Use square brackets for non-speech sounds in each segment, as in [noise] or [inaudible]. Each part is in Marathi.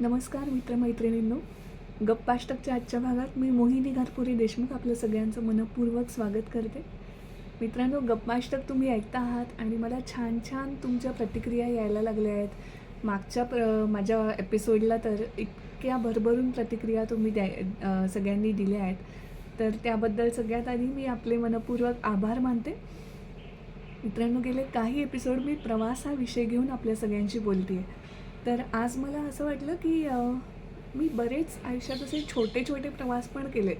नमस्कार मित्रमैत्रिणींनो. गप्पाष्टकच्या आजच्या भागात मी मोहिनी घारपुरी देशमुख आपलं सगळ्यांचं मनपूर्वक स्वागत करते. मित्रांनो गप्पाष्टक तुम्ही ऐकता आहात आणि मला छान छान तुमच्या प्रतिक्रिया यायला लागल्या आहेत. मागच्या प्र माझ्या एपिसोडला तर इतक्या भरभरून प्रतिक्रिया तुम्ही द्या सगळ्यांनी दिल्या आहेत. तर त्याबद्दल सगळ्यात आधी मी आपले मनपूर्वक आभार मानते. मित्रांनो गेले काही एपिसोड मी प्रवासाविषयी घेऊन आपल्या सगळ्यांशी बोलते आहे तर आज मला असं वाटलं की मी बरेच आयुष्यात असे छोटे छोटे प्रवास पण केलेत.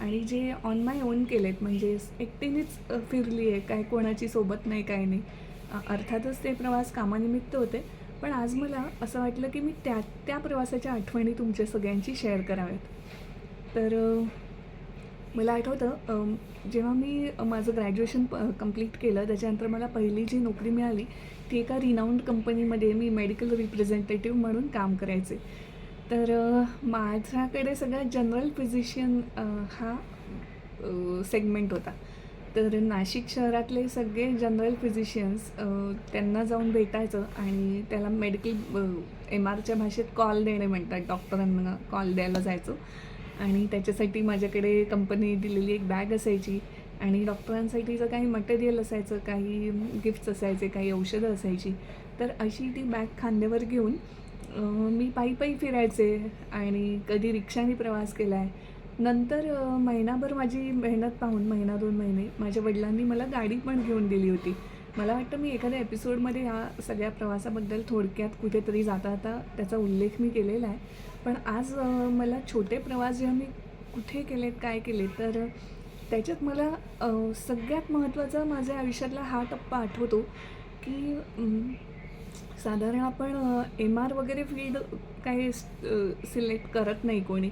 आणि जे ऑन माय ओन केलेत म्हणजे एकटीनेच फिरली आहे काय कोणाची सोबत नाही काय नाही. अर्थातच ते प्रवास कामानिमित्त होते. पण आज मला असं वाटलं की मी त्या त्या प्रवासाच्या आठवणी तुमच्या सगळ्यांची शेअर कराव्यात. तर मला आठवतं जेव्हा मी माझं ग्रॅज्युएशन प कंप्लीट केलं त्याच्यानंतर मला पहिली जी नोकरी मिळाली ती एका रिनाऊंड कंपनीमध्ये मी मेडिकल रिप्रेझेंटेटिव्ह म्हणून काम करायचे. तर माझ्याकडे सगळ्यात जनरल फिजिशियन हा सेगमेंट होता. तर नाशिक शहरातले सगळे जनरल फिजिशियन्स त्यांना जाऊन भेटायचं आणि त्याला मेडिकल एम आरच्या भाषेत कॉल देणे म्हणतात. डॉक्टरांना कॉल द्यायला जायचो. आणि त्याच्यासाठी माझ्याकडे कंपनी दिलेली एक बॅग असायची. आणि डॉक्टरांसाठीचं काही मटेरियल असायचं काही गिफ्ट्स असायचे काही औषधं असायची तर अशी ती बॅग खांद्यावर घेऊन मी पायी पायी फिरायचे आणि कधी रिक्षाने प्रवास केला आहे नंतर महिनाभर माझी मेहनत पाहून महिना दोन महिने माझ्या वडिलांनी मला गाडी पण घेऊन दिली होती. मला वाटतं मी एखाद्या एपिसोडमध्ये ह्या सगळ्या प्रवासाबद्दल थोडक्यात कुठेतरी जाता जाता त्याचा उल्लेख मी केलेला आहे. पण आज मला छोटे प्रवास जेव्हा मी कुठे केलेत काय केले तर त्याच्यात मला सगळ्यात महत्त्वाचा माझ्या आयुष्यातला हा टप्पा आठवतो की साधारण आपण एम आर वगैरे फील्ड काही सिलेक्ट करत नाही कोणी.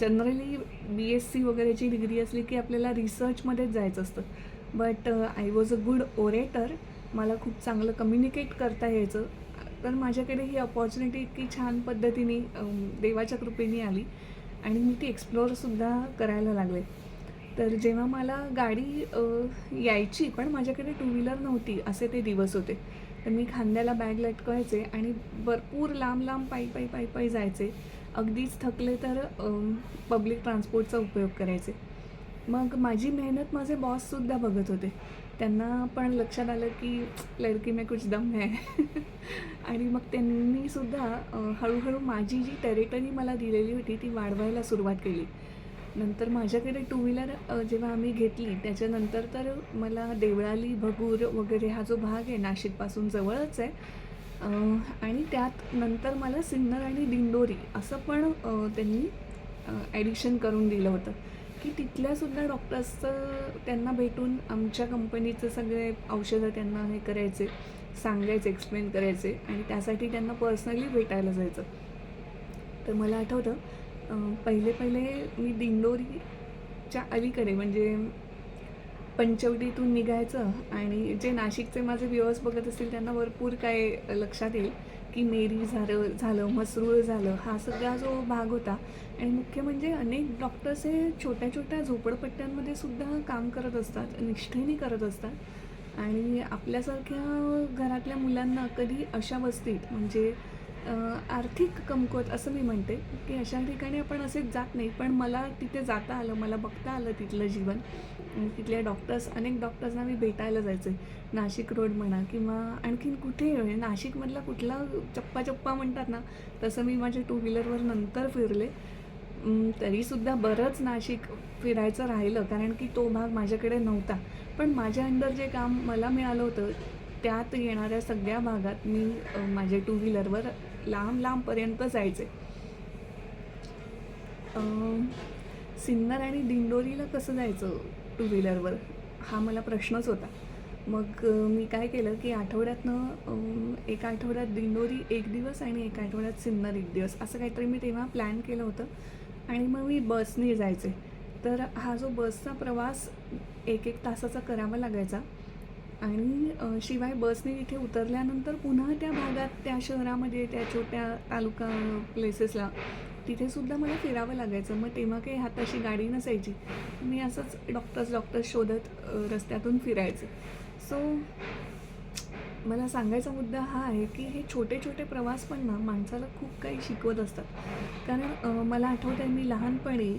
जनरली बी एस सी वगैरेची डिग्री असली की आपल्याला रिसर्चमध्येच जायचं असतं. But I was a good orator मला खूप चांगलं कम्युनिकेट करता यायचं. तर माझ्याकडे ही अपॉर्च्युनिटी इतकी छान पद्धतीने देवाच्या कृपेने आली आणि मी ती एक्सप्लोअरसुद्धा करायला लागले. तर जेव्हा मला गाडी यायची पण माझ्याकडे टू व्हीलर नव्हती असे ते दिवस होते. तर मी खांद्याला बॅग लटकवायचे आणि भरपूर लांब लांब पायी पायी पायी पायी जायचे. अगदीच थकले तर पब्लिक ट्रान्सपोर्टचा उपयोग करायचे. मग माझी मेहनत माझे बॉससुद्धा बघत होते. त्यांना पण लक्षात आलं की लडकी मे कुछ दम है. [laughs] आणि मग त्यांनी सुद्धा हळूहळू माझी जी टेरिटरी मला दिलेली होती ती वाढवायला सुरुवात केली. नंतर माझ्याकडे टू व्हीलर जेव्हा आम्ही घेतली त्याच्यानंतर तर मला देवळाली भगूर वगैरे हा जो भाग आहे नाशिकपासून जवळच आहे. आणि त्यात नंतर मला सिन्नर आणि दिंडोरी असं पण त्यांनी ॲडिशन करून दिलं होतं. की तिथल्यासुद्धा डॉक्टर्सचं त्यांना भेटून आमच्या कंपनीचं सगळे औषधं त्यांना हे करायचे सांगायचे एक्सप्लेन करायचे आणि त्यासाठी त्यांना पर्सनली भेटायला जायचं. तर मला आठवतं पहिले पहिले मी दिंडोरीच्या अलीकडे म्हणजे पंचवटीतून निघायचं आणि जे नाशिकचे माझे व्ह्युअर्स बघत असतील त्यांना भरपूर काय लक्षात येईल. की मेरी झालं झालं मसरूळ झालं हा सगळा जो भाग होता. आणि मुख्य म्हणजे अनेक डॉक्टर्स हे छोट्या छोट्या झोपडपट्ट्यांमध्ये सुद्धा काम करत असतात निष्ठेने करत असतात. आणि आपल्यासारख्या घरातल्या मुलांना कधी अशा वस्तीत म्हणजे आर्थिक कमकुवत असं मी म्हणते की अशा ठिकाणी आपण असेच जात नाही. पण मला तिथे जाता आलं मला बघता आलं तिथलं जीवन. तिथल्या डॉक्टर्स अनेक डॉक्टर्सना मी भेटायला जायचे. नाशिक रोड म्हणा किंवा आणखीन कुठे म्हणजे नाशिकमधला कुठला चप्पा चप्पा म्हणतात ना तसं मी माझ्या टू व्हीलरवर नंतर फिरले. तरीसुद्धा बरंच नाशिक फिरायचं राहिलं कारण की तो भाग माझ्याकडे नव्हता. पण माझ्या अंडर जे काम मला मिळालं होतं त्यात येणाऱ्या सगळ्या भागात मी माझ्या टू व्हीलरवर लांब लांबपर्यंत जायचे. सिन्नर आणि दिंडोरीला कसं जायचं टू व्हीलरवर हा मला प्रश्नच होता. मग मी काय केलं की आठवड्यातनं एका आठवड्यात दिंडोरी एक दिवस आणि एका आठवड्यात सिन्नर एक दिवस. असं काहीतरी मी तेव्हा प्लॅन केलं होतं. आणि मग मी बसने जायचे. तर हा जो बसचा प्रवास एक एक तासाचा करावा लागायचा. आणि शिवाय बसने इथे उतरल्यानंतर पुन्हा त्या भागात त्या शहरामध्ये त्या छोट्या तालुका प्लेसेसला तिथे सुद्धा मला फिरावं लागायचं. मग तेव्हा काही हाताशी गाडी नसायची. मी असंच डॉक्टर्स डॉक्टर्स शोधत रस्त्यातून फिरायचं. सो मला सांगायचा मुद्दा हा आहे की हे छोटे छोटे प्रवास पण ना माणसाला खूप काही शिकवत असतात. कारण मला आठवतं आहे मी लहानपणी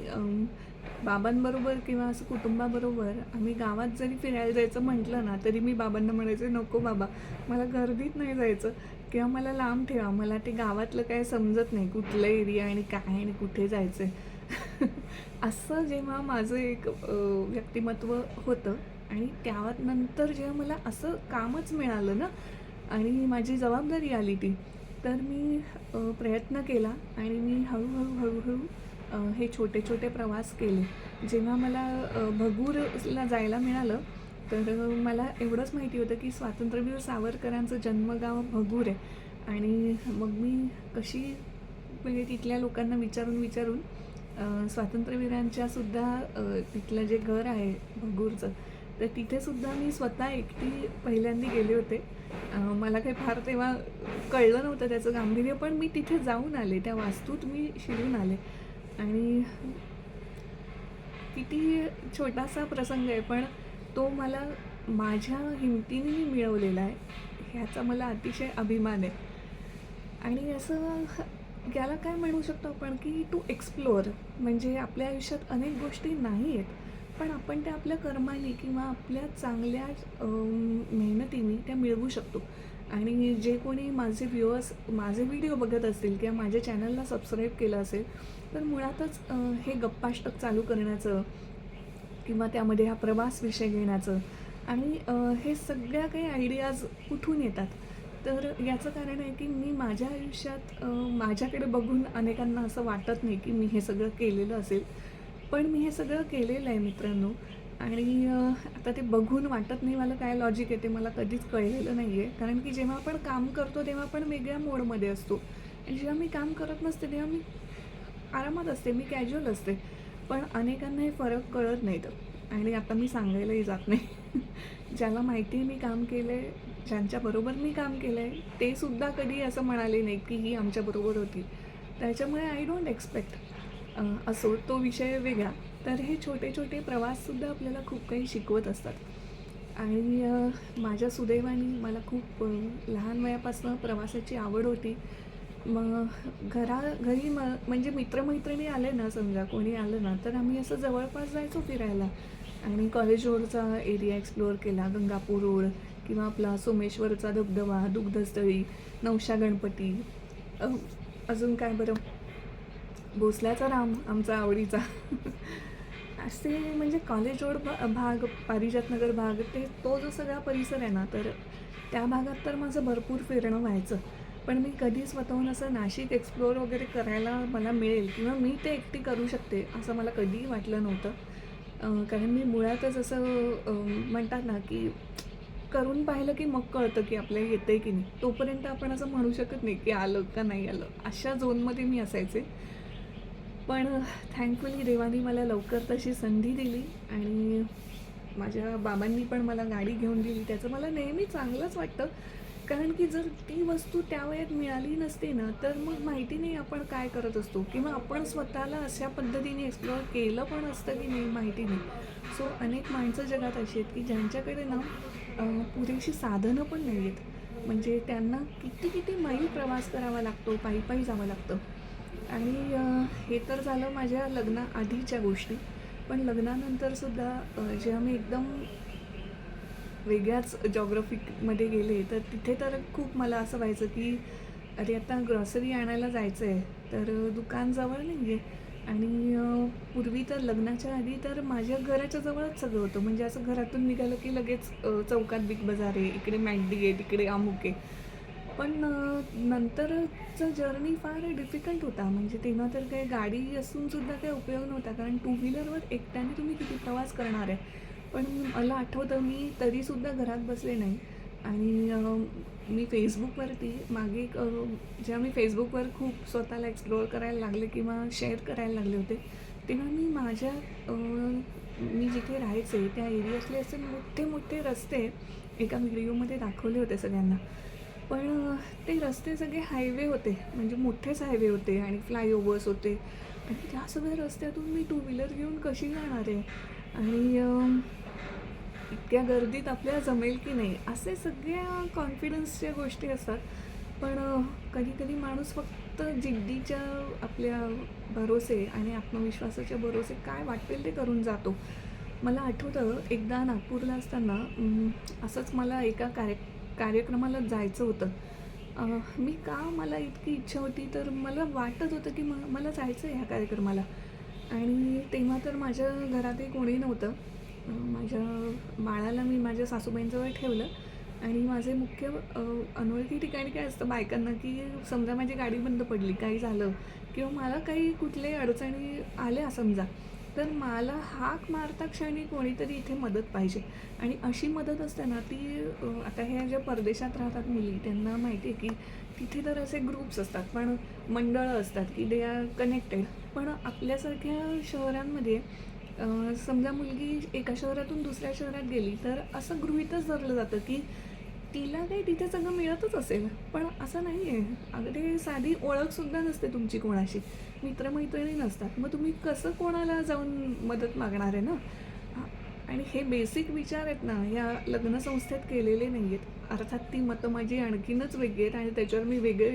बाबांबरोबर किंवा असं कुटुंबाबरोबर आम्ही गावात जरी फिरायला जायचं म्हटलं ना तरी मी बाबांना म्हणायचे नको बाबा मला गर्दीत नाही जायचं किंवा मला लांब ठेवा. मला ते गावातलं काय समजत नाही कुठलं एरिया आणि काय आणि कुठे जायचं आहे [laughs] असं जेव्हा माझं एक व्यक्तिमत्व होतं आणि त्यानंतर जेव्हा मला असं कामच मिळालं ना आणि माझी जबाबदारी आली ती तर मी प्रयत्न केला आणि मी हळूहळू हळूहळू हे छोटे छोटे प्रवास केले. जेव्हा मला भगूरला जायला मिळालं तर मला एवढंच माहिती होतं की स्वातंत्र्यवीर सावरकरांचं जन्मगाव भगूर आहे. आणि मग मी कशी म्हणजे तिथल्या लोकांना विचारून विचारून स्वातंत्र्यवीरांच्यासुद्धा तिथलं जे घर आहे भगूरचं तर तिथेसुद्धा मी स्वतः एकटी पहिल्यांदा गेले होते. मला काही फार तेव्हा कळलं नव्हतं त्याचं गांभीर्य पण मी तिथे जाऊन आले. त्या वास्तूत मी शिरून आले. आणि किती छोटासा प्रसंग आहे पण तो मला माझ्या हिमतीने मी मिळवलेला आहे. ह्याचा मला अतिशय अभिमान आहे. आणि असं याला काय म्हणू शकतो आपण की टू एक्सप्लोअर म्हणजे आपल्या आयुष्यात अनेक गोष्टी नाही आहेत पण आपण त्या आपल्या कर्माने किंवा आपल्या चांगल्या मेहनतीने त्या मिळवू शकतो. आणि जे कोणी माझे व्ह्युअर्स माझे व्हिडिओ बघत असतील किंवा माझ्या चॅनलला सबस्क्राईब केलं असेल तर मुळातच हे गप्पाष्टक चालू करण्याचं किंवा त्यामध्ये हा प्रवास विषय घेण्याचं आणि हे सगळ्या काही आयडियाज कुठून येतात. तर याचं कारण आहे की मी माझ्या आयुष्यात माझ्याकडे बघून अनेकांना असं वाटत नाही की मी हे सगळं केलेलं असेल. पण मी हे सगळं केलेलं आहे मित्रांनो आणि आता ते बघून वाटत नाही मला काय लॉजिक आहे ते मला कधीच कळलेलं नाही आहे कारण की जेव्हा आपण काम करतो तेव्हा आपण वेगळ्या मोडमध्ये असतो. आणि जेव्हा मी काम करत नसते तेव्हा मी आरामात असते मी कॅज्युअल असते. पण अनेकांना हे फरक कळत नाहीत आणि आता मी सांगायलाही जात नाही. [laughs] ज्याला माहिती आहे मी काम केलं आहे ज्यांच्याबरोबर मी काम केलं आहे ते सुद्धा कधी असं म्हणाले नाही की ही आमच्याबरोबर होती. त्याच्यामुळे आय डोंट एक्सपेक्ट असो तो विषय वेगळा. तर हे छोटे छोटे प्रवाससुद्धा आपल्याला खूप काही शिकवत असतात. आणि माझ्या सुदैवाने मला खूप लहान वयापासून प्रवासाची आवड होती. मग घरा घरी म म्हणजे मित्रमैत्रिणी आले ना समजा कोणी आलं ना तर आम्ही असं जवळपास जायचो फिरायला. आणि कॉलेज रोडचा एरिया एक्सप्लोअर केला गंगापूर रोड किंवा आपला सोमेश्वरचा धबधबा दुग्धस्थळी नवशा गणपती. अजून काय बरं? भोसल्याचा राम आमचा आवडीचा. [laughs] असे म्हणजे कॉलेज रोड भा- भाग पारिजातनगर भाग ते तो जो सगळा परिसर आहे ना तर त्या भागात तर माझं भरपूर फिरणं व्हायचं. पण मी कधी स्वतःहून असं नाशिक एक्सप्लोअर वगैरे करायला मला मिळेल किंवा मी ते एकटी करू शकते असं मला कधीही वाटलं नव्हतं. कारण मी मुळातच असं म्हणतात ना की करून पाहिलं की मग कळतं की आपल्याला येतं आहे की नाही. तोपर्यंत आपण असं म्हणू शकत नाही की आलं का नाही आलं. अशा झोनमध्ये मी असायचे. पण थँकफुली देवाने मला लवकर तशी संधी दिली आणि माझ्या बाबांनी पण मला गाडी घेऊन दिली. त्याचं मला नेहमी चांगलंच वाटतं. कारण की जर ती वस्तू त्या वयात मिळाली नसते ना तर मग माहिती नाही आपण काय करत असतो. किंवा आपण स्वतःला अशा पद्धतीने एक्सप्लोअर केलं पण असतं की नाही माहिती नाही. सो अनेक माणसं जगात अशी आहेत की ज्यांच्याकडे ना पुरेशी साधनं पण नाही आहेत म्हणजे त्यांना किती किती मैल प्रवास करावा लागतो पायी पायी जावं लागतं. आणि हे तर झालं माझ्या लग्नाआधीच्या गोष्टी. पण लग्नानंतरसुद्धा जेव्हा मी एकदम वेगळ्याच जॉग्रफिकमध्ये गेले तर तिथे तर खूप मला असं व्हायचं की अरे आता ग्रॉसरी आणायला जायचं आहे तर दुकान जवळ नाही आहे आणि पूर्वी तर लग्नाच्या आधी तर माझ्या घराच्या जवळच सगळं होतं. म्हणजे असं घरातून निघालं की लगेच चौकात बिग बाजार आहे इकडे मॅगडी आहे तिकडे अमुक आहे. पण नंतरचं जर्नी फार डिफिकल्ट होता. म्हणजे तेव्हा तर काही गाडी असूनसुद्धा काही उपयोग नव्हता. कारण टू व्हीलरवर एकट्याने तुम्ही किती प्रवास करणार आहे? पण मला आठवतं मी तरीसुद्धा घरात बसले नाही. आणि मी फेसबुकवरती मागे एक, जेव्हा मी फेसबुकवर खूप स्वतःला एक्सप्लोअर करायला लागले किंवा शेअर करायला लागले होते तेव्हा मी माझ्या मी जिथे राहायचे त्या एरियातले असे मोठे मोठे रस्ते एका व्हिडिओमध्ये दाखवले होते सगळ्यांना. पण ते रस्ते सगळे हायवे होते म्हणजे मोठेच हायवे होते आणि फ्लायओव्हर्स होते. आणि त्या सगळ्या रस्त्यातून मी टू व्हीलर घेऊन कशी जाणार आहे? आणि इतक्या गर्दीत आपल्याला जमेल की नाही असे सगळ्या कॉन्फिडन्सच्या गोष्टी असतात. पण कधी कधी माणूस फक्त जिद्दीच्या आपल्या भरोसे आणि आत्मविश्वासाच्या भरोसे काय वाटेल ते करून जातो. मला आठवतं एकदा नागपूरला असताना असंच मला एका कार्य कार्यक्रमाला जायचं होतं. मी का मला इतकी इच्छा होती तर मला वाटत होतं की म मला जायचं आहे ह्या कार्यक्रमाला. आणि तेव्हा तर माझ्या घरातही कोणी नव्हतं. माझ्या बाळाला मी माझ्या सासूबाईंजवळ ठेवलं आणि माझे मुख्य अनोळखी ठिकाणी काय असतं बायकांना की समजा माझी गाडी बंद पडली काही झालं किंवा मला काही कुठल्याही अडचणी आल्या समजा तर मला हाक मारता क्षणी कोणीतरी इथे मदत पाहिजे. आणि अशी मदत असते ना ती आता ह्या ज्या परदेशात राहतात मुली त्यांना माहिती आहे की तिथे तर असे ग्रुप्स असतात पण मंडळं असतात की दे आर कनेक्टेड पण आपल्यासारख्या शहरांमध्ये समजा मुलगी एका शहरातून दुसऱ्या शहरात गेली तर असं गृहितच धरलं जातं की तिला काही तिथे सगळं मिळतच असेल. पण असं नाही आहे अगदी साधी ओळखसुद्धा नसते तुमची कोणाशी. मित्रमैत्रिणी नसतात. मग तुम्ही कसं कोणाला जाऊन मदत मागणार आहे ना? आणि हे बेसिक विचार आहेत ना या लग्नसंस्थेत केलेले नाही आहेत अर्थात ती मतं माझी आणखीनच वेगळी आहेत आणि त्याच्यावर मी वेगळे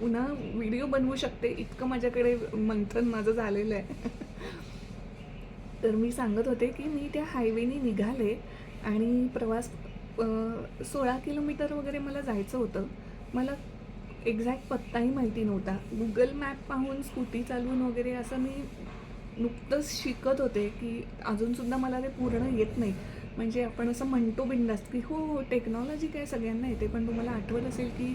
पुन्हा व्हिडिओ बनवू शकते. इतकं माझ्याकडे मंथन माझं झालेलं आहे. तर मी सांगत होते की मी त्या हायवेने निघाले आणि प्रवास सोळा किलोमीटर वगैरे मला जायचं होतं. मला एक्झॅक्ट पत्ताही माहिती नव्हता. गुगल मॅप पाहून स्कूटी चालवून वगैरे असं मी नुकतंच शिकत होते की अजूनसुद्धा मला ते पूर्ण येत नाही. म्हणजे आपण असं म्हणतो बिंदास्त की हो हो टेक्नॉलॉजी काय सगळ्यांना येते पण तुम्हाला आठवत असेल की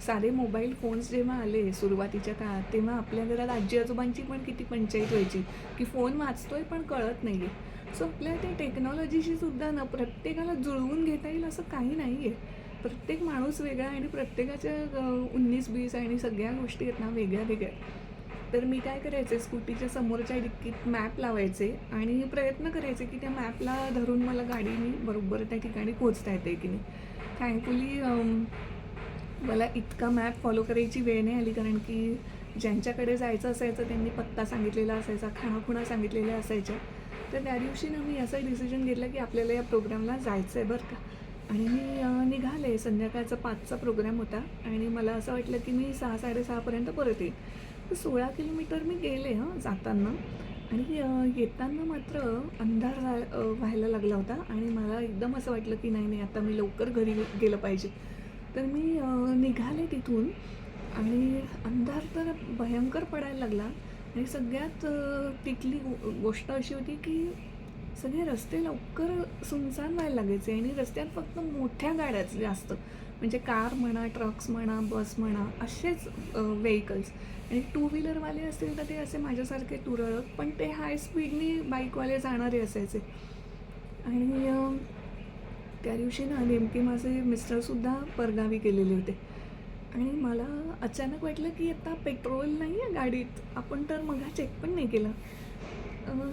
साधे मोबाईल फोन्स जेव्हा आले सुरुवातीच्या काळात तेव्हा आपल्या घरात आजी आजोबांची पण किती पंचायत व्हायची की फोन वाचतोय पण कळत नाही आहे सो आपल्या त्या टेक्नॉलॉजीशी सुद्धा ना प्रत्येकाला जुळवून घेता येईल असं काही नाही आहे प्रत्येक माणूस वेगळा आणि प्रत्येकाच्या उन्नीस बीस आणि सगळ्या गोष्टी आहेत ना वेगळ्या वेगळ्या. तर मी काय करायचे स्कूटीच्या समोरच्या डिक्कीत मॅप लावायचे आणि प्रयत्न करायचे की त्या मॅपला धरून मला गाडीने बरोबर त्या ठिकाणी पोचता येते की नाही. थँकफुली मला इतका मॅप फॉलो करायची वेळ नाही आली कारण की ज्यांच्याकडे जायचं असायचं त्यांनी पत्ता सांगितलेला असायचा खाणाखुणा सांगितलेल्या असायच्या. तर त्या दिवशी ना मी असंही डिसिजन घेतलं की आपल्याला या प्रोग्रामला जायचं आहे बरं का. आणि मी निघाले. संध्याकाळचा पाचचा प्रोग्राम होता आणि मला असं वाटलं की मी सहा साडेसहापर्यंत परत येईल तर सोळा किलोमीटर मी गेले हां जाताना. आणि येताना मात्र अंधार व्हायला लागला होता आणि मला एकदम असं वाटलं की नाही नाही आता मी लवकर घरी गेलं पाहिजे. तर मी निघाले तिथून आणि अंधार तर भयंकर पडायला लागला आणि सगळ्यात तिथली गोष्ट अशी होती की सगळे रस्ते लवकर सुनसान व्हायला लागायचे आणि रस्त्यात फक्त मोठ्या गाड्याच जास्त म्हणजे कार म्हणा ट्रक्स म्हणा बस म्हणा असेच व्हेकल्स आणि टू व्हीलरवाले असतील तर ते असे माझ्यासारखे तुरळक पण ते हाय स्पीडनी बाईकवाले जाणारे असायचे. आणि त्या दिवशी ना नेमके माझे मिस्टरसुद्धा परगावी गेलेले होते. आणि मला अचानक वाटलं की आता पेट्रोल नाही आहे गाडीत. आपण तर मग चेक पण नाही केला.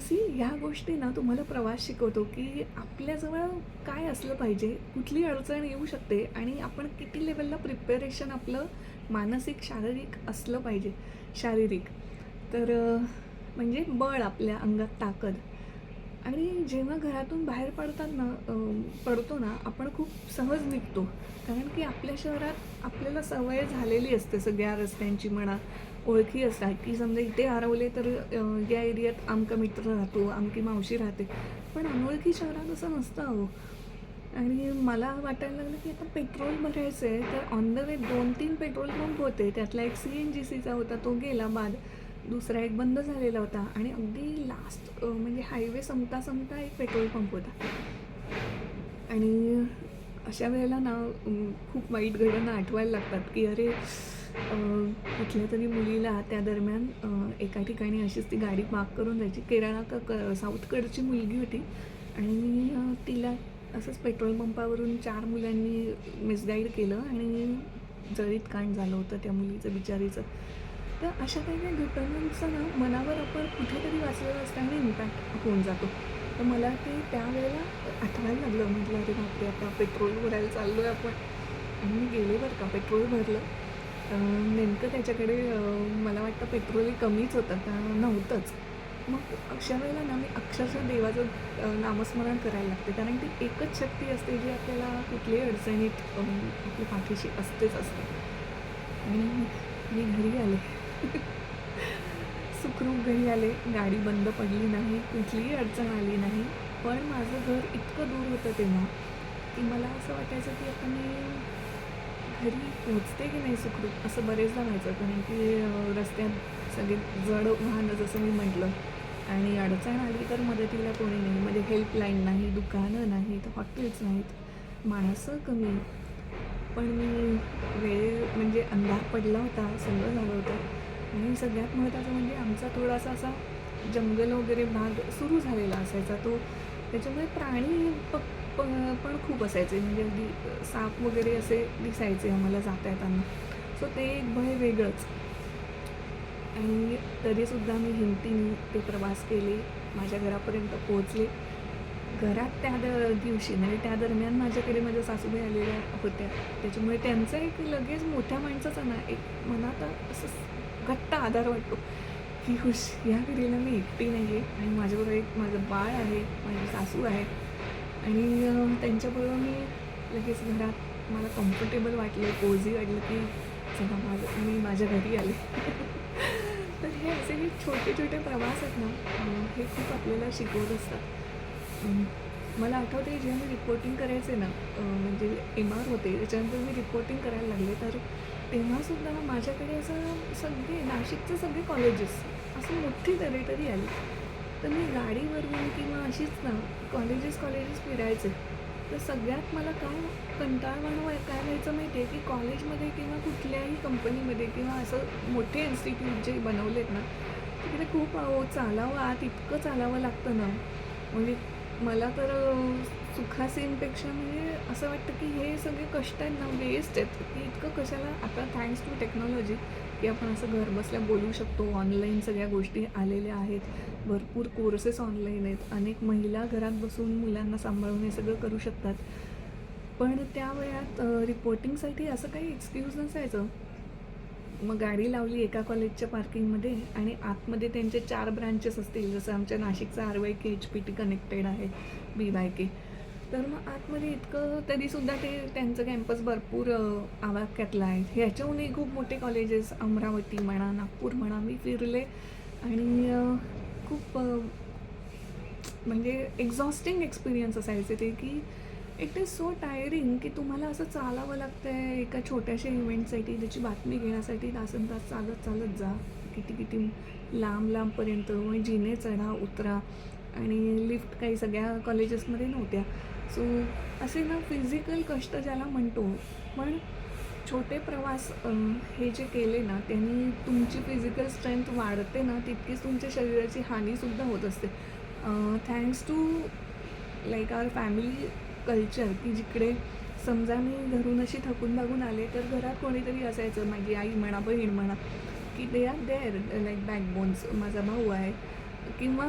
सी ह्या गोष्टी ना तुम्हाला प्रवास शिकवतो की आपल्याजवळ काय असलं पाहिजे कुठली अडचण येऊ शकते आणि आपण किती लेवलला प्रिपेरेशन आपलं मानसिक शारीरिक असलं पाहिजे. शारीरिक. तर म्हणजे बळ आपल्या अंगात ताकद. आणि जेव्हा घरातून बाहेर पडतात ना पडतो ना आपण खूप सहज निघतो. कारण की आपल्या शहरात आपल्याला सवय झालेली असते सगळ्या रस्त्यांची म्हणा ओळखी असतात की समजा इथे हरवले तर या एरियात आमका मित्र राहतो आमकी मावशी राहते. पण अनोळखी शहरात असं नसतं अहो. आणि मला वाटायला लागलं की आता पेट्रोल भरायचं आहे तर ऑन द वे दोन तीन पेट्रोल पंप होते. त्यातला एक सी एन जी सीचा होता तो गेला बाद. दुसरा एक बंद झालेला होता आणि अगदी लास्ट म्हणजे हायवे संपता संपता एक पेट्रोल पंप होता. आणि अशा वेळेला ना खूप वाईट घटना आठवायला लागतात की अरे कुठल्या तरी मुलीला त्या दरम्यान एका ठिकाणी अशीच ती गाडी पार्क करून जायची. केरळा का क साऊथकडची मुलगी होती आणि तिला असंच पेट्रोल पंपावरून चार मुलांनी मिसगाईड केलं आणि जळीत कांड झालं होतं त्या मुलीचं बिचारीचं. तर अशा काही काही घटनांचा ना मनावर आपण कुठेतरी वाचलेलं असताना इम्पॅक्ट होऊन जातो. तर मला ते त्यावेळेला आठवायला लागलं. म्हटलं अरे बापरे आता पेट्रोल भरायला चाललो आहे आपण. आणि मी गेले बरं का पेट्रोल भरलं. नेमकं त्याच्याकडे मला वाटतं पेट्रोल कमीच होतं का नव्हतंच. मग अशा वेळेला ना मी अक्षरशः देवाचं नामस्मरण करायला लागते. कारण ती एकच शक्ती असते जी आपल्याला कुठल्याही अडचणीत आपल्या पाठीशी असतेच असते. आणि मी घरी आले. [laughs] सुखरूप घरी आले. गाडी बंद पडली नाही कुठलीही अडचण आली नाही. पण माझं घर इतकं दूर होतं तेव्हा की मला असं वाटायचं की आता मी घरी पोचते की नाही सुखरूप? असं बरेचदा व्हायचं. कारण की रस्त्यात सगळे जड वाहनं जसं मी म्हटलं. आणि अडचण आली तर मदतीला कोणी नाही. म्हणजे हेल्पलाईन नाही दुकानं नाहीत हॉटेल्स नाहीत. माणसं कमी. पण मी वेळ म्हणजे अंधार पडला होता सगळं झालं होतं. आणि सगळ्यात महत्त्वाचं म्हणजे आमचा थोडासा असा जंगल वगैरे भाग सुरू झालेला असायचा. तो त्याच्यामुळे प्राणी प पण खूप असायचे. म्हणजे अगदी साप वगैरे असे दिसायचे आम्हाला जाता येताना. सो ते एक भय वेगळंच. आणि तरीसुद्धा मी हिमतीने ते प्रवास केले. माझ्या घरापर्यंत पोहोचले. घरात त्या द दिवशी म्हणजे त्या दरम्यान माझ्याकडे माझ्या सासूबाई आलेल्या होत्या. त्याच्यामुळे त्यांचं एक लगेच मोठ्या माणसाचा ना एक मनात असं घट्ट आधार वाटतो की हुश या घडीला मी एकटी नाही आहे आणि माझ्याबरोबर एक माझं बाळ आहे माझी सासू आहे आणि त्यांच्याबरोबर मी लगेच घरात मला कम्फर्टेबल वाटलं कोझी वाटलं की चला माझं मी माझ्या घरी आले. [laughs] तर हे असे हे छोटे छोटे प्रवास आहेत ना हे खूप आपल्याला शिकवत असतात. मला आठवते जेव्हा मी रिपोर्टिंग करायचे ना म्हणजे एम आर होते त्याच्यानंतर मी रिपोर्टिंग करायला लागले. तर तेव्हासुद्धा माझ्याकडे असं सगळे नाशिकचे सगळे कॉलेजेस असं मोठी टेरिटरी आली. तर मी गाडीवरून किंवा अशीच ना कॉलेजेस कॉलेजेस फिरायचे. तर सगळ्यात मला काय कंटाळवाणं व्हाय काय व्हायचं माहिती आहे की कॉलेजमध्ये किंवा कुठल्याही कंपनीमध्ये किंवा असं मोठे इन्स्टिट्यूट जे बनवलेत ना तिकडे खूप अहो चालावं आत इतकं चालावं लागतं ना. म्हणजे मला तर सुखासीनपेक्षा म्हणजे असं वाटतं की हे सगळे कष्ट आहेत ना वेस्ट आहेत. की इतकं कशाला आता थँक्स टू टेक्नॉलॉजी की आपण असं घर बसल्या बोलू शकतो. ऑनलाईन सगळ्या गोष्टी आलेल्या आहेत. भरपूर कोर्सेस ऑनलाईन आहेत. अनेक महिला घरात बसून मुलांना सांभाळून हे सगळं करू शकतात. पण त्या वेळात रिपोर्टिंगसाठी असं काही एक्सक्यूज नसायचं. मग गाडी लावली एका कॉलेजच्या पार्किंगमध्ये आणि आतमध्ये त्यांचे चार ब्रांचेस असतील जसं आमच्या नाशिकचा R Y K H P T connected आहे बी वाय के तर मग आतमध्ये इतकं तरीसुद्धा ते त्यांचं कॅम्पस भरपूर आवाक्यातलं आहे. ह्याच्याहूनही खूप मोठे कॉलेजेस अमरावती म्हणा नागपूर म्हणा मी फिरले आणि खूप म्हणजे एक्झॉस्टिंग एक्सपिरियन्स असायचे ते की इट इज सो टायरिंग की तुम्हाला असं चालावं लागतं आहे एका छोट्याशा इव्हेंटसाठी त्याची बातमी घेण्यासाठी तासन तास चालत चालत जा. किती किती लांब लांबपर्यंत मग जिने चढा उतरा आणि लिफ्ट काही सगळ्या कॉलेजेसमध्ये नव्हत्या. सो असे ना फिजिकल कष्ट ज्याला म्हणतो पण छोटे प्रवास हे जे केले ना त्यांनी तुमची फिजिकल स्ट्रेंथ वाढते ना तितकीच तुमच्या शरीराची हानीसुद्धा होत असते. Thanks to like our family culture की जिकडे समजा मी घरून अशी थकून भागून आले तर घरात कोणीतरी असायचं माझी आई म्हणा बहीण म्हणा की they are there like backbones माझा भाऊ आहे. किंवा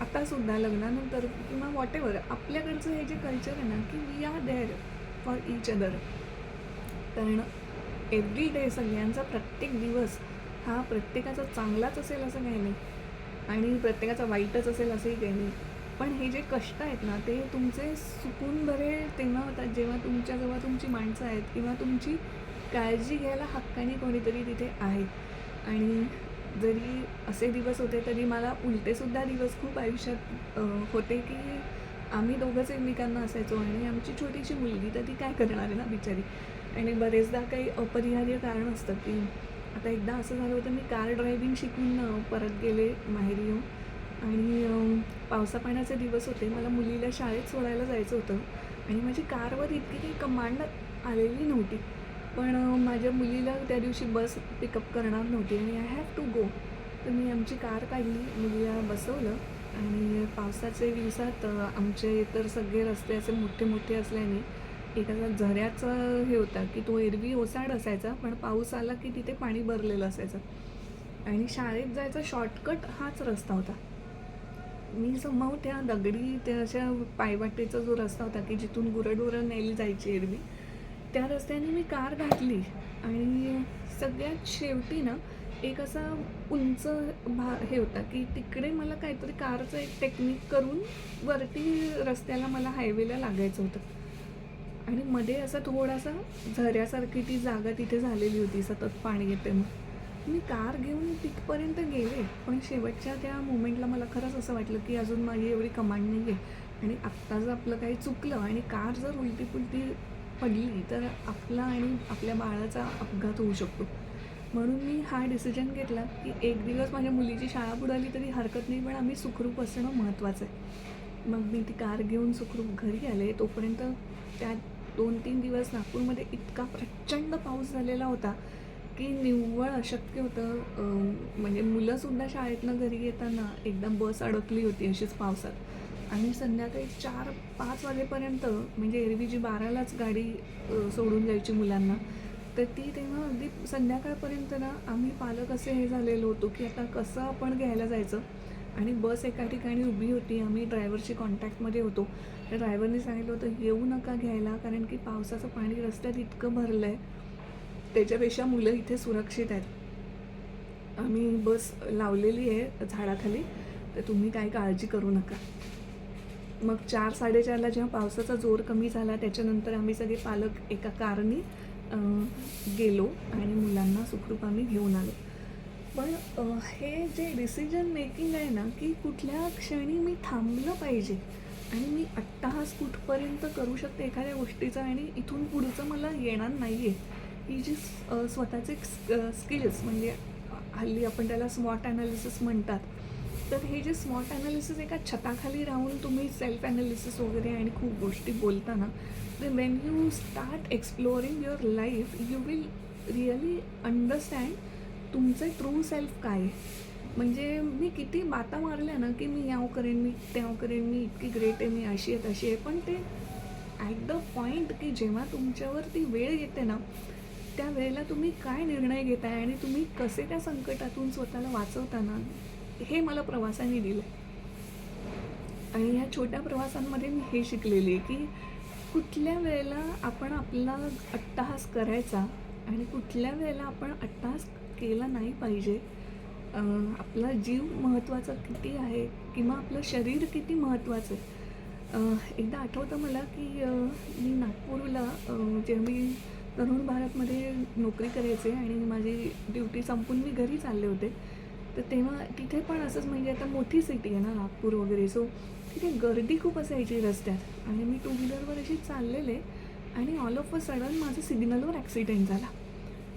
आतासुद्धा लग्नानंतर किंवा वॉट एवर आपल्याकडचं हे जे कल्चर आहे ना की we are there for each other कारण एव्हरी डे सगळ्यांचा प्रत्येक दिवस हा प्रत्येकाचा चांगलाच असेल असं काही नाही. आणि प्रत्येकाचा वाईटच असेल असंही काही नाही. पण हे जे कष्ट आहेत ना ते तुमचे सुकून बरे तेव्हा होतात जेव्हा तुमच्याजवळ तुमची माणसं आहेत किंवा तुमची काळजी घ्यायला हक्काने कोणीतरी तिथे आहे. आणि जरी असे दिवस होते तरी मला उलटेसुद्धा दिवस खूप आयुष्यात होते की आम्ही दोघंच एकमेकांना असायचो आणि आमची छोटीशी मुलगी तर ती काय करणार आहे ना बिचारी? आणि बरेचदा काही अपरिहार्य कारण असतं की आता एकदा असं झालं होतं मी कार ड्रायव्हिंग शिकून परत गेले माहेरी येऊन. आणि पावसापाण्याचे पावसा पाण्याचे दिवस होते. मला मुलीला शाळेत सोडायला जायचं होतं. आणि माझी कारवर इतकी काही कमांड आलेली नव्हती. पण माझ्या मुलीला त्या दिवशी बस पिकअप करणार नव्हती. आणि आय हॅव टू गो तर मी आमची कार काढली मुलीला बसवलं. आणि पावसाचे दिवसात आमचे तर सगळे रस्ते असे मोठे मोठे असल्याने एखादा झऱ्याचं हे होता की तो एरवी ओसाड असायचा पण पाऊस आला की तिथे पाणी भरलेलं असायचं. आणि शाळेत जायचा शॉर्टकट हाच रस्ता होता. मी समव त्या दगडी त्या अशा पायवाटेचा जो रस्ता होता की जिथून गुरडुरं नेली जायची एरवी त्या रस्त्याने मी कार घातली. आणि सगळ्यात शेवटी ना एक असा उंच भा हे होता की तिकडे मला काहीतरी कारचं एक टेक्निक करून वरती रस्त्याला मला हायवेला लागायचं होतं. आणि मध्ये असा थोडासा झऱ्यासारखी ती जागा तिथे झालेली होती सतत पाणी येते मग मी कार घेऊन तिथपर्यंत गेले पण शेवटच्या त्या मोमेंटला मला खरंच असं वाटलं की अजून माझी एवढी कमांड नाही आहे आणि आत्ता जर आपलं काही चुकलं आणि कार जर उलटी पुलटी पडली तर आपला आणि आपल्या बाळाचा अपघात होऊ शकतो. म्हणून मी हा डिसिजन घेतला की एक दिवस माझ्या मुलीची शाळा बुडाली तरी हरकत नाही पण आम्ही सुखरूप असणं महत्त्वाचं आहे. मग मी ती कार घेऊन सुखरूप घरी आले तोपर्यंत त्या दोन तीन दिवस नागपूरमध्ये इतका प्रचंड पाऊस झालेला होता की निव्वळ अशक्य होतं. म्हणजे मुलंसुद्धा शाळेतनं घरी येताना एकदम बस अडकली होती अशीच पावसात. आणि संध्याकाळी चार पाच वाजेपर्यंत म्हणजे एरवी जी बारालाच गाडी सोडून जायची मुलांना. तर ती तेव्हा अगदी संध्याकाळपर्यंत ना आम्ही पालक असे हे झालेलो होतो की आता कसं आपण घ्यायला जायचं? आणि बस एका ठिकाणी उभी होती आम्ही ड्रायव्हरशी कॉन्टॅक्टमध्ये होतो. तर ड्रायव्हरने सांगितलं होतं येऊ नका घ्यायला कारण की पावसाचं पाणी रस्त्यात इतकं भरलं आहे त्याच्यापेक्षा मुलं इथे सुरक्षित आहेत. आम्ही बस लावलेली आहे झाडाखाली तर तुम्ही काही काळजी करू नका. मग चार साडेचारला जेव्हा पावसाचा जोर कमी झाला त्याच्यानंतर आम्ही सगळे पालक एका कारनी गेलो आणि मुलांना सुखरूप आम्ही घेऊन आलो. पण हे जे डिसिजन मेकिंग आहे ना की कुठल्या क्षणी मी थांबलं पाहिजे आणि मी अट्टाहास कुठपर्यंत करू शकते एखाद्या गोष्टीचा आणि इथून पुढचं मला येणार नाही आहे ही जी स्वतःचे स्किल्स म्हणजे हल्ली आपण त्याला स्मॉट ॲनालिसिस म्हणतात. तर हे जे स्मॉट ॲनालिसिस एका छताखाली राहून तुम्ही सेल्फ ॲनालिसिस वगैरे आणि खूप गोष्टी बोलताना तर when you start exploring your life you will really understand तुमचं ट्रू सेल्फ काय आहे. म्हणजे मी किती बाता मारल्या ना की मी याव करेन मी त्याव करेन मी इतकी ग्रेट आहे मी अशी आहे तशी आहे. पण ते ॲट द पॉईंट की जेव्हा तुमच्यावर ती वेळ येते ना त्या वेळेला तुम्ही काय निर्णय घेताय आणि तुम्ही कसे त्या संकटातून स्वतःला वाचवताना हे मला प्रवासाने दिलं. आणि ह्या छोट्या प्रवासांमध्ये मी हे शिकलेली आहे की कुठल्या वेळेला आपण आपला अट्टहास करायचा आणि कुठल्या वेळेला आपण अट्टहास केला नाही पाहिजे आपला जीव महत्त्वाचा किती आहे किंवा आपलं शरीर किती महत्त्वाचं आहे. एकदा आठवतं मला की मी नागपूरला जेव्हा मी तरुण भारतमध्ये नोकरी करायचे आणि माझी ड्युटी संपून मी घरी चालले होते. तर तेव्हा तिथे पण असंच म्हणजे आता मोठी सिटी आहे ना नागपूर वगैरे. सो तिथे गर्दी खूप असायची रस्त्यात. आणि मी टू व्हीलरवर अशी चाललेले आणि ऑल ऑफ अ सडन माझं सिग्नलवर ॲक्सिडेंट झाला.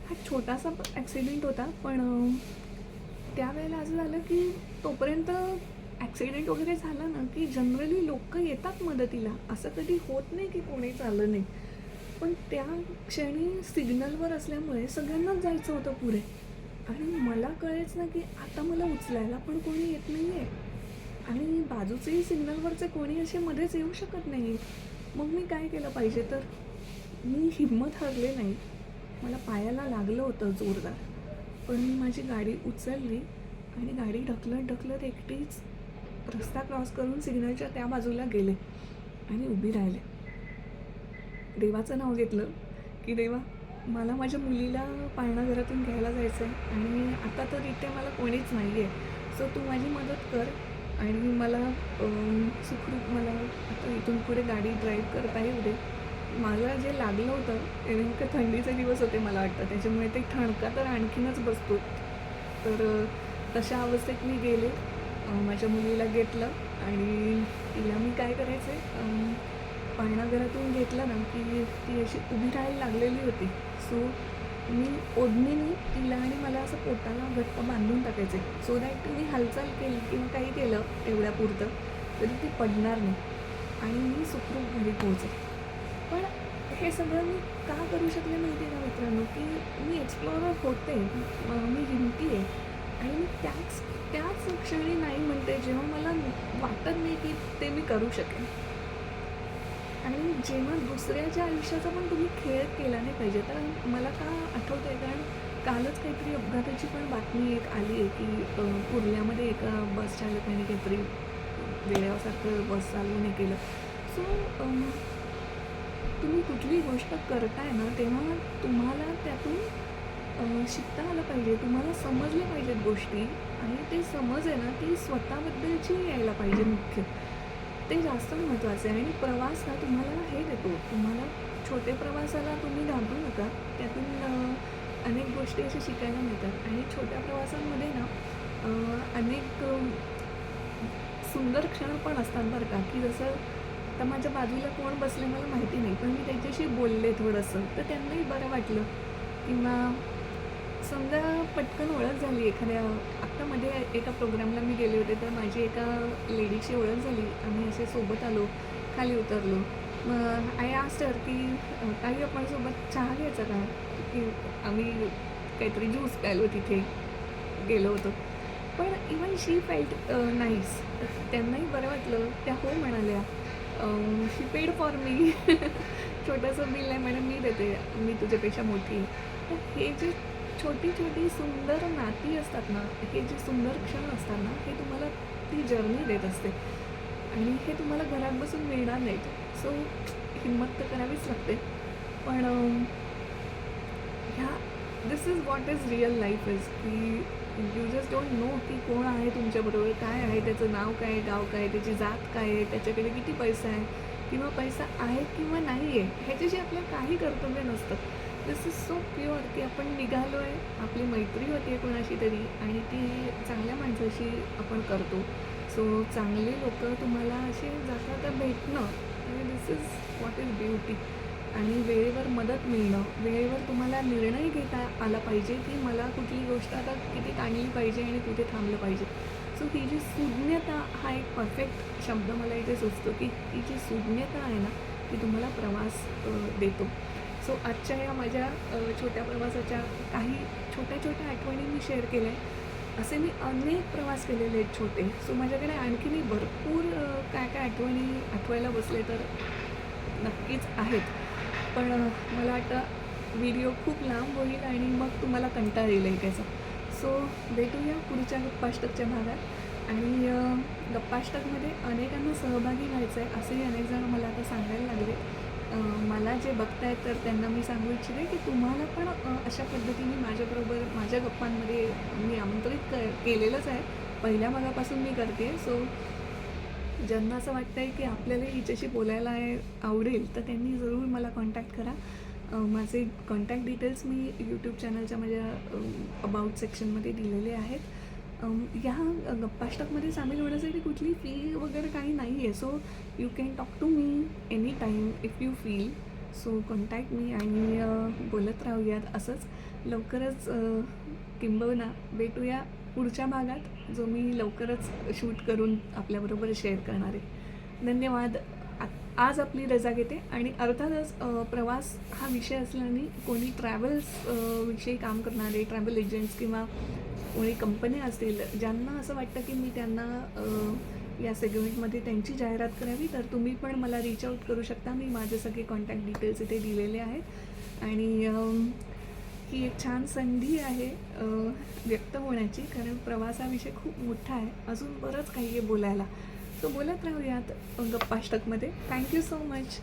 हा छोटासा ॲक्सिडेंट होता पण त्यावेळेला असं झालं की तोपर्यंत ॲक्सिडेंट वगैरे झाला ना की जनरली लोक येतात मदतीला. असं कधी होत नाही की कोणी चाललं नाही. पण त्या क्षणी सिग्नलवर असल्यामुळे सगळ्यांनाच जायचं होतं पुढे. आणि मला कळेच ना की आता मला उचलायला पण कोणी येत नाही आहे आणि बाजूचेही सिग्नलवरचे कोणी असे मध्येच येऊ शकत नाही. मग मी काय केलं पाहिजे तर? मी हिंमत हरले नाही. मला पायाला लागलं होतं जोरदार. पण मी माझी गाडी उचलली आणि गाडी ढकलत ढकलत एकटीच रस्ता क्रॉस करून सिग्नलच्या त्या बाजूला गेले आणि उभी राहिले. देवाचं नाव घेतलं की देवा मला माझ्या मुलीला पाळणा घरातून घ्यायला जायचं आहे आणि आता तर इथे मला कोणीच नाही आहे सो तू माझी मदत कर आणि मला सुखरूप मला आता इथून पुढे गाडी ड्राईव्ह करता येऊ दे. मला जे लागलं होतं ते नेमकं थंडीचे दिवस होते मला वाटतं. त्याच्यामुळे ते ठणका तर आणखीनच बसतो. तर तशा अवस्थेत मी गेले. माझ्या मुलीला घेतलं आणि तिला मी काय करायचे? पाळणा घरातून घेतला ना की ती अशी उभी राहायला लागलेली होती. सो मी ओढणीने तिला आणि मला असं पोटाला घट्ट बांधून टाकायचे. सो दॅट मी हालचाल केली किंवा काही केलं तेवढ्यापुरतं तरी ती पडणार नाही. आणि मी सुखरूप घरी पोहोचे पण हे सगळं मी का करू शकले माहिती आहे ना मित्रांनो? की मी एक्सप्लोरर होते मी हिमती आहे आणि मी त्याच त्याच क्षणी नाही म्हणते जेव्हा मला वाटत नाही की ते मी करू शकेन. आणि जेव्हा दुसऱ्याच्या आयुष्याचा पण तुम्ही खेळ केला नाही पाहिजे तर मला का आठवतं आहे कारण कालच काहीतरी अपघाताची पण बातमी एक आली आहे की कुर्ल्यामध्ये एका बस चालकाने काहीतरी वेड्यासारखं बस चालू नाही केलं सो तुम्ही कुठली गोष्ट करताय ना तेव्हा तुम्हाला त्यातून शिकता आलं पाहिजे तुम्हाला समजल्या पाहिजेत गोष्टी आणि ते समज आहे ना ती स्वतःबद्दलची यायला पाहिजे मुख्य ते जास्त महत्त्वाचं आहे. आणि प्रवास हा तुम्हाला हे देतो. तुम्हाला छोटे प्रवासाला तुम्ही घाबरू नका. त्यातून अनेक गोष्टी अशा शिकायला मिळतात. आणि छोट्या प्रवासांमध्ये ना अनेक सुंदर क्षण पण असतात बरं का. की जसं आता माझ्या बाजूला कोण बसले मला माहिती नाही. पण मी त्याच्याशी बोलले थोडंसं. तर त्यांनाही बरं वाटलं. किंवा समजा पटकन ओळख झाली एखाद्या आत्तामध्ये एका प्रोग्रामला मी गेले होते तर माझी एका लेडीची ओळख झाली. आम्ही असे सोबत आलो खाली उतरलो. मग आय आस्टर की काही आपण सोबत चहा घ्यायचा का? की आम्ही काहीतरी ज्यूस प्यायलो तिथे. गेलो होतो. पण इवन शी फेल्ट नाईस त्यांनाही बरं वाटलं. त्या हो म्हणाल्या शी पेड फॉर मी छोटंसं बिल आहे मॅडम मी देते. मी तुझ्यापेक्षा मोठी. आहे हे जे छोटी छोटी सुंदर नाती असतात ना हे जे सुंदर क्षण असतात ना हे तुम्हाला ती जर्नी देत असते. आणि हे तुम्हाला घरात बसून मिळणार नाहीत. सो हिंमत तर करावीच लागते. पण ह्या this is what is real life is की यू जस्ट डोंट नो की कोण आहे तुमच्याबरोबर काय आहे त्याचं नाव काय आहे गाव काय आहे त्याची जात काय आहे त्याच्याकडे किती पैसा आहे किंवा पैसा आहे किंवा नाही आहे ह्याच्याशी आपलं काही कर्तव्य नसतं. दिस इज सो प्युअर की आपण निघालो आहे आपली मैत्री होती कोणाशी तरी आणि ती चांगल्या माणसाशी आपण करतो. सो चांगले लोक तुम्हाला असे जाता तर भेटणं. This is what is beauty आणि वेळेवर मदत मिळणं. वेळेवर तुम्हाला निर्णय घेता आला पाहिजे की मला कुठली गोष्ट आता किती ताणली पाहिजे आणि कुठे थांबलं पाहिजे. सो ती जी सुज्ञता हा एक परफेक्ट शब्द मला इथे सुचतो की ती जी सुज्ञता आहे ना ती तुम्हाला प्रवास देतो. सो आजच्या या माझ्या छोट्या प्रवासाच्या काही छोट्या छोट्या आठवणी मी शेअर केल्या असे मी अनेक प्रवास केलेले आहेत छोटे. सो माझ्याकडे आणखीनही भरपूर काय काय आठवणी आठवायला बसले तर नक्कीच आहेत. पण मला वाटतं व्हिडिओ खूप लांब होईल आणि मग तुम्हाला कंटाळा येईल ऐकायचा. सो भेटूया पुढच्या गप्पाष्टकच्या भागात. आणि गप्पाष्टकमध्ये अनेकांना सहभागी व्हायचं आहे असेही अनेक जण मला आता सांगायला लागले मला जे बघतायत तर त्यांना मी सांगू इच्छिते की तुम्हाला पण अशा पद्धतीने माझ्याबरोबर माझ्या गप्पांमध्ये मी आमंत्रित क केलेलंच आहे. पहिल्या भागापासून मी करते. सो ज्यांना असं वाटतं आहे की आपल्याला हिच्याशी बोलायला आहे आवडेल तर त्यांनी जरूर मला कॉन्टॅक्ट करा. माझे कॉन्टॅक्ट डिटेल्स मी यूट्यूब चॅनलच्या माझ्या अबाउट सेक्शनमध्ये दिलेले आहेत. ह्या गप्पाष्टकमध्ये सामील होण्यासाठी कुठली फी वगैरे काही नाही आहे so you can talk to me any time if you feel so contact me आणि बोलत राहूयात असंच. लवकरच किंबवना किंबहुना भेटूया पुढच्या भागात जो मी लवकरच शूट करून आपल्याबरोबर शेअर करणार आहे. धन्यवाद. आ- आज आपली रजा घेते आणि अर्थातच प्रवास हा विषय असल्याने कोणी ट्रॅव्हल्स विषयी काम करणारे ट्रॅव्हल एजंट्स किंवा कोणी कंपन्या असतील ज्यांना असं वाटतं की मी त्यांना या सेगमेंटमध्ये त्यांची जाहिरात करावी तर तुम्ही पण मला रीच आउट करू शकता. मी माझे सगळे कॉन्टॅक्ट डिटेल्स इथे दिलेले आहेत. आणि ही एक छान संधी आहे व्यक्त होण्याची कारण प्रवासाविषय खूप मोठा आहे. अजून बरंच काही आहे बोलायला. सो बोलत राहूयात गप्पाष्टकमध्ये थँक्यू सो मच